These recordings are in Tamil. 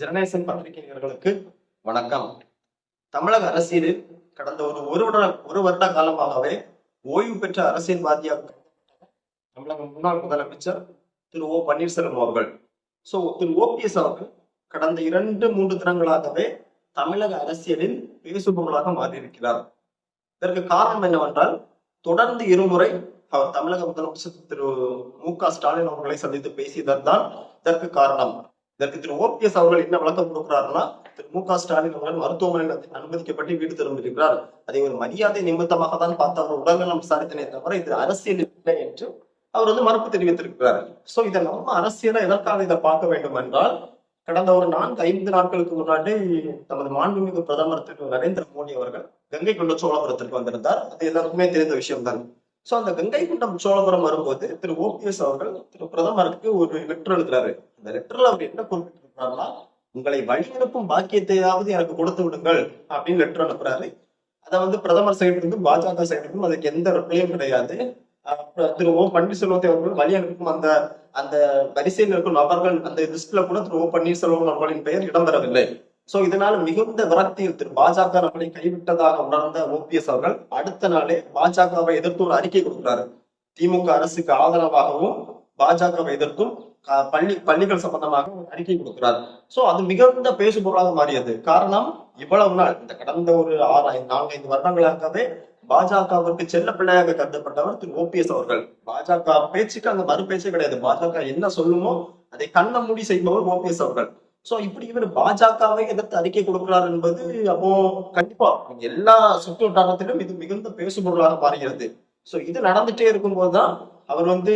ஜெனரேஷன் பத்திரிகைகளுக்கு வணக்கம். தமிழக அரசியலில் கடந்த ஒரு ஒரு வருட ஒரு வருட காலமாகவே ஓய்வு பெற்ற அரசியல்வாதியாக தமிழக முன்னாள் முதலமைச்சர் திரு ஓ பன்னீர்செல்வம் அவர்கள். ஸோ திரு ஓபிஎஸ் அவர்கள் கடந்த இரண்டு மூன்று தினங்களாகவே தமிழக அரசியலில் பேசுபவர்களாக மாறியிருக்கிறார். இதற்கு காரணம் என்னவென்றால் தொடர்ந்து இருமுறை அவர் தமிழக முதலமைச்சர் திரு மு க ஸ்டாலின் அவர்களை சந்தித்து பேசியதன் தான் இதற்கு காரணம். இதற்கு திரு ஓபிஎஸ் அவர்கள் என்ன விளக்கம் கொடுக்கிறாருன்னா திரு மு க ஸ்டாலின் அவர்கள் மருத்துவமனையில் அனுமதிக்கப்பட்டு வீடு திரும்பியிருக்கிறார் அதை ஒரு மரியாதை நிமித்தமாக தான் பார்த்து அவர் உடல்நலம் விசாரித்தனே தவிர இது அரசியல் இல்லை என்று அவர் வந்து மறுப்பு தெரிவித்திருக்கிறார். சோ இதை நம்ம அரசியல எதற்காக இதை பார்க்க வேண்டும் என்றால் கடந்த ஒரு நான்கு ஐந்து நாட்களுக்கு முன்னாடி தமது மாண்புமிகு பிரதமர் திரு நரேந்திர மோடி அவர்கள் கங்கை கொண்ட சோழபுரத்திற்கு வந்திருந்தார். அது எல்லாருக்குமே தெரிந்த விஷயம்தான். சோ அந்த கங்கை குண்டம் சோழபுரம் வரும்போது திரு ஓபிஎஸ் அவர்கள் திரு பிரதமருக்கு ஒரு லெட்டர் எழுதுறாரு. அந்த லெட்டர்ல அவர் என்ன குறிப்பிட்டிருக்கிறாருன்னா உங்களை வழி அனுப்பும் பாக்கியத்தையாவது எனக்கு கொடுத்து விடுங்கள் அப்படின்னு லெட்டர் அனுப்புறாரு. அதை வந்து பிரதமர் சைடிலிருந்தும் பாஜக சைடிலிருந்தும் அதுக்கு எந்த ரிப்ளையும் கிடையாது. அப்புறம் திரு ஓ பன்னீர்செல்வத்தை அவர்கள் வழி அனுப்பும் அந்த அந்த வரிசையில் இருக்கும் நபர்கள் அந்த லிஸ்ட்ல கூட திரு ஓ பன்னீர்செல்வம் அவர்களின் பெயர் இடம்பெறவில்லை. சோ இதனால மிகுந்த விரக்தியில் திரு பாஜக நம்மளை கைவிட்டதாக உணர்ந்த ஓபிஎஸ் அவர்கள் அடுத்த நாளே பாஜகவை எதிர்த்து ஒரு அறிக்கை கொடுக்கிறாரு. திமுக அரசுக்கு ஆதரவாகவும் பாஜகவை எதிர்த்தும் பள்ளி பள்ளிகள் சம்பந்தமாக ஒரு அறிக்கை கொடுக்கிறார். சோ அது மிகுந்த பேசுபொருளாக மாறியது. காரணம் இவ்வளவு நாள் இந்த கடந்த ஒரு ஆறு ஐந்து நான்கு ஐந்து வருடங்களாகவே பாஜகவிற்கு செல்ல பிள்ளையாக கருதப்பட்டவர் திரு ஓபிஎஸ் அவர்கள். பாஜக பேச்சுக்கு அந்த மறு பேச்சே கிடையாது. பாஜக என்ன சொல்லுமோ அதை கண்ண மூடி செய்பவர் ஓபிஎஸ் அவர்கள். சோ இப்படி இவர் பாஜகவை எதிர்த்து அறிக்கை கொடுக்கிறார் என்பது அப்போ கண்டிப்பா எல்லா சுற்று வட்டாரத்திலும் இது மிகுந்த பேசுபொருளாக மாறுகிறது. சோ இது நடந்துட்டே இருக்கும்போதுதான் அவர் வந்து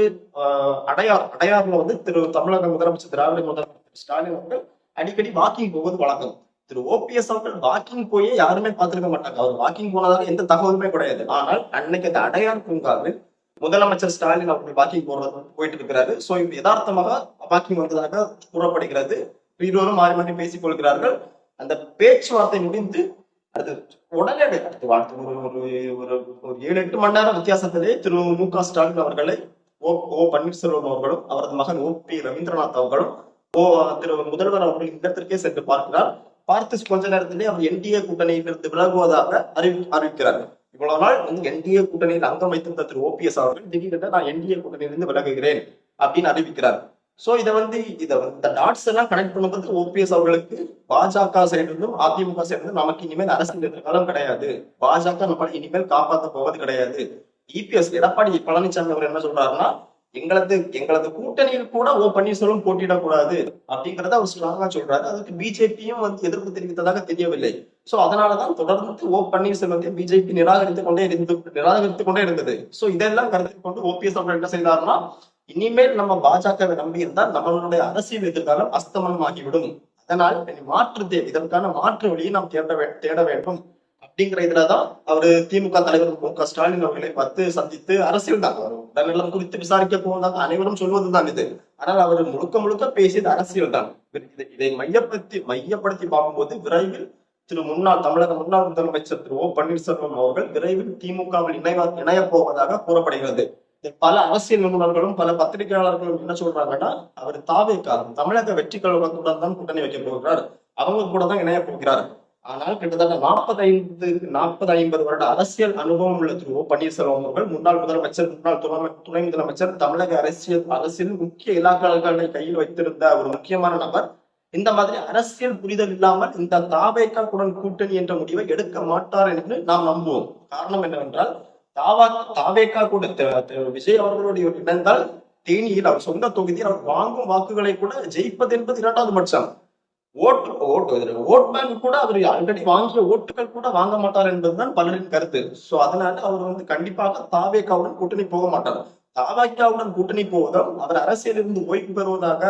அடையார் அடையார்ல வந்து திரு தமிழக முதலமைச்சர் திராவிட முதலமைச்சர் ஸ்டாலின் அவர்கள் அடிக்கடி வாக்கிங் போவது வழக்கம். திரு ஓபிஎஸ் அவர்கள் வாக்கிங் போயே யாருமே பார்த்திருக்க மாட்டாங்க. அவர் வாக்கிங் போனதாக எந்த தகவலுமே கிடையாது. ஆனால் அன்னைக்கு அந்த அடையார் பூங்காவில் முதலமைச்சர் ஸ்டாலின் அவர்கள் வாக்கிங் போறது போயிட்டு இருக்கிறாரு. சோ இது யதார்த்தமாக வாக்கிங் வந்ததாக கூறப்படுகிறது. இருவரும் மாறி மாறி பேசிக் கொள்கிறார்கள். அந்த பேச்சுவார்த்தை முடிந்து அது உடனே அடுத்து வாழ்த்து. ஒரு ஒரு ஒரு ஒரு ஏழு எட்டு மணி நேரம் வித்தியாசத்திலே திரு மு க ஸ்டாலின் அவர்களை ஓ ஓ பன்னீர்செல்வம் அவர்களும் அவரது மகன் ஓ பி ரவீந்திரநாத் அவர்களும் ஓ திரு முதல்வர் அவர்கள் இந்த இடத்திற்கே சென்று பார்க்கிறார். பார்த்து கொஞ்ச நேரத்திலே அவர் என்டிஏ கூட்டணியிலிருந்து விலகுவதாக அறிவி அறிவிக்கிறார் இவ்வளவு நாள் வந்து என்டிஏ கூட்டணியில் அங்கம் வைத்திருந்த திரு ஓபிஎஸ் அவர்கள் திடீரென நான் என்டிஏ கூட்டணியிலிருந்து விலகுகிறேன் அப்படின்னு அறிவிக்கிறார் சோ இதை வந்து இதை இந்த டாட்ஸ் எல்லாம் கனெக்ட் பண்ணும்போது ஓபிஎஸ் அவர்களுக்கு பாஜக சைடிலிருந்தும் அதிமுக சைடிலிருந்தும் நமக்கு இனிமேல் அரசு எதிர்காலம் கிடையாது. பாஜக நம்ம இனிமேல் காப்பாற்ற போவது கிடையாது. இபிஎஸ் எடப்பாடி பழனிசாமி அவர் என்ன சொல்றாருன்னா எங்களது எங்களது கூட்டணியில் கூட ஓ பன்னீர்செல்வம் போட்டியிடக்கூடாது அப்படிங்கறத அவர் ஸ்ட்ராங்கா சொல்றாரு. அதுக்கு பிஜேபியும் வந்து எதிர்ப்பு தெரிவித்ததாக தெரியவில்லை. சோ அதனாலதான் தொடர்ந்து ஓ பன்னீர்செல்வத்தை பிஜேபி நிராகரித்து கொண்டே இருந்து நிராகரித்துக் கொண்டே இருந்தது. சோ இதெல்லாம் கருத்தில் கொண்டு ஓபிஎஸ் அவர்கள் என்ன செய்தாருன்னா இனிமேல் நம்ம பாஜகவை நம்பி இருந்தால் நம்மளுடைய அரசியல் எதிர்காலம் அஸ்தமனம் ஆகிவிடும் அதனால் மாற்று தேவை இதற்கான மாற்று வழியை நாம் தேட தேட வேண்டும். அப்படிங்கிற இதுலதான் அவரு திமுக தலைவர் மு க ஸ்டாலின் அவர்களை பார்த்து சந்தித்து அரசியல் தான் உடல்நலம் குறித்து விசாரிக்க போவதாக அனைவரும் சொல்வதுதான் இது. ஆனால் அவர் முழுக்க முழுக்க பேசியது அரசியல் தான். இதை- மையப்படுத்தி மையப்படுத்தி பார்க்கும்போது விரைவில் திரு முன்னாள் தமிழக முன்னாள் முதலமைச்சர் திரு ஓ பன்னீர்செல்வம் அவர்கள் விரைவில் திமுகவில் இணைய இணையப் போவதாக கூறப்படுகிறது. பல அரசியல் நிபுணர்களும் பல பத்திரிகையாளர்களும் என்ன சொல்றாங்கன்னா அவர் தாவேக்கா தமிழக வெற்றி கழகத்துடன் தான் கூட்டணி வைக்க போகிறார். அவங்க கூட தான் இணைய போகிறார். ஆனால் கிட்டத்தட்ட நாற்பத்தைந்து நாற்பது ஐம்பது வருட அரசியல் அனுபவம் உள்ள திரு ஓ பன்னீர்செல்வம் அவர்கள் முன்னாள் முதலமைச்சர் முன்னாள் துணை துணை முதலமைச்சர் தமிழக அரசியல் அரசியல் முக்கிய இலாக்காக்களை கையில் வைத்திருந்த ஒரு முக்கியமான நபர். இந்த மாதிரி அரசியல் புரிதல் இல்லாமல் இந்த தாவேக்காக்குடன் கூட்டணி என்ற முடிவை எடுக்க மாட்டார் என்று நாம் நம்புவோம். காரணம் என்னவென்றால் தாவா தாவேக்கா கூட விஜய் அவர்களுடைய இணைந்தால் தேனியில் அவர் சொந்த தொகுதியில் அவர் வாங்கும் வாக்குகளை கூட ஜெயிப்பது என்பது இரண்டாவது பட்சம். ஓட்டு ஓட்டு ஓட் பேங்க் கூட அவர் ஆல்ரெடி வாங்கிய ஓட்டுகள் கூட வாங்க மாட்டார் என்பதுதான் பலரின் கருத்து. சோ அதனால அவர் வந்து கண்டிப்பாக தாவேக்காவுடன் கூட்டணி போக மாட்டார். தாவேக்காவுடன் கூட்டணி போவதும் அவர் அரசியலிருந்து ஓய்வு பெறுவதாக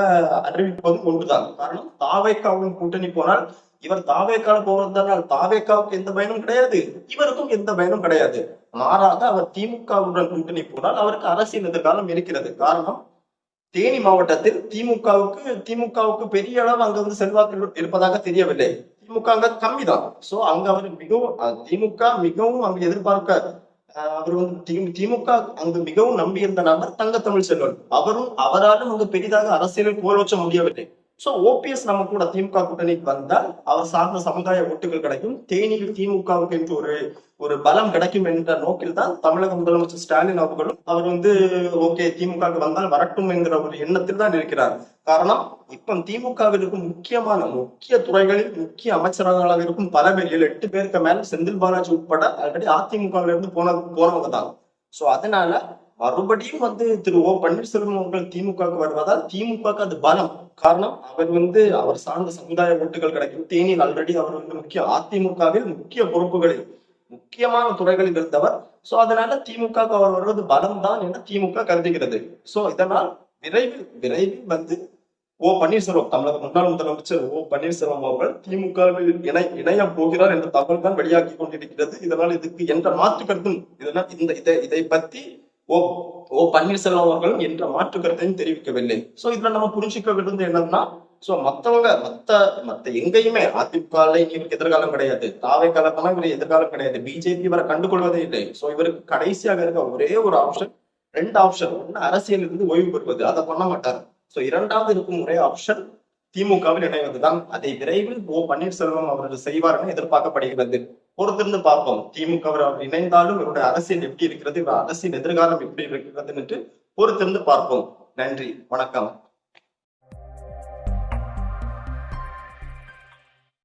அறிவிப்பதும் ஒன்றுதான். காரணம் தாவேக்காவுடன் கூட்டணி போனால் இவர் தாவேக்கால போவதனால் தாவேக்காவுக்கு எந்த பயனும் கிடையாது. இவருக்கும் எந்த பயனும் கிடையாது. மாறாக அவர் திமுகவுடன் கூட்டணி போனால் அவருக்கு அரசியல் எதிர்காலம் இருக்கிறது. காரணம் தேனி மாவட்டத்தில் திமுகவுக்கு திமுகவுக்கு பெரிய அளவு அங்க வந்து செல்வாக்கு இருப்பதாக தெரியவில்லை. திமுக அங்க கம்மி தான் சோ அங்க அவர் மிகவும் திமுக மிகவும் அங்கு எதிர்பார்க்க அஹ், அவர் வந்து திமுக அங்கு மிகவும் நம்பியிருந்த நபர் தங்க தமிழ் செல்வன். அவரும் அவராலும் அங்கு பெரிதாக அரசியலில் கோலோச்ச முடியவில்லை. சோ ஓபிஎஸ் நம்ம கூட திமுக கூட்டணிக்கு வந்தால் அவர் சார்ந்த சமுதாய ஓட்டுகள் கிடைக்கும். தேனியில் திமுகவுக்கு என்று ஒரு ஒரு பலம் கிடைக்கும் என்ற நோக்கில் தான் தமிழக முதலமைச்சர் ஸ்டாலின் அவர்களும் அவர் வந்து ஓகே திமுகவுக்கு வந்தால் வரட்டும் என்கிற ஒரு எண்ணத்தில் தான் இருக்கிறார். காரணம் இப்ப திமுகவில் இருக்கும் முக்கியமான முக்கிய துறைகளில் முக்கிய அமைச்சர்களாக இருக்கும் பல பேர் எட்டு பேருக்கு மேல செந்தில் பாலாஜி உட்பட ஆல்ரெடி அதிமுகவிலிருந்து போன போனவங்க தான். சோ அதனால மறுபடியும் வந்து திரு ஓ பன்னீர்செல்வம் அவர்கள் திமுகவுக்கு வருவதால் திமுகவுக்கு அது பலம். காரணம் அவர் வந்து அவர் சார்ந்த சமுதாய ஓட்டுகள் கிடைக்கும். தேனியில் ஆல்ரெடி அவர் வந்து முக்கிய அதிமுகவில் முக்கிய பொறுப்புகளில் முக்கியமான துறைகளில் இருந்தவர். சோ அதனால திமுக அவர் வருவது பலம் தான் என திமுக கருதுகிறது. சோ இதனால் விரைவில் விரைவில் வந்து ஓ பன்னீர்செல்வம் தமிழக முன்னாள் முதலமைச்சர் ஓ பன்னீர்செல்வம் அவர்கள் திமுகவில் இணை இணைய போகிறார் என்ற தகவல் தான் வெளியாகி கொண்டிருக்கிறது. இதனால் இதுக்கு என்ற மாற்று கருத்தும் இதனால் இந்த இதை இதை பத்தி ஓ ஓ பன்னீர்செல்வம் அவர்களும் என்ற மாற்று கருத்தையும் தெரிவிக்கவில்லை. சோ இதுல நம்ம புரிஞ்சுக்க வேண்டியது என்னன்னா சோ மத்தவங்க மத்த மத்த எங்கேயுமே அதிமுக இவருக்கு எதிர்காலம் கிடையாது. தாவை காலத்தெல்லாம் இவருக்கு எதிர்காலம் கிடையாது. பிஜேபி இவரை கண்டுகொள்வதே இல்லை. சோ இவருக்கு கடைசியாக இருக்க ஒரே ஒரு ஆப்ஷன் ரெண்டு ஆப்ஷன் ஒண்ணு அரசியல் இருந்து ஓய்வு பெறுவது. அதை பண்ண மாட்டார். சோ இரண்டாவது இருக்கும் ஒரே ஆப்ஷன் திமுகவில் இணைவதுதான். அதை விரைவில் ஓ பன்னீர்செல்வம் அவர்கள் செய்வார் எதிர்பார்க்கப்படுகிறது. பொறுத்திருந்து பார்ப்போம். திமுக அவர் இணைந்தாலும் இவருடைய அரசியல் எப்படி இருக்கிறது இவர் அரசியல் எதிர்காலம் எப்படி இருக்கிறது என்று பொறுத்திருந்து பார்ப்போம். நன்றி. வணக்கம்.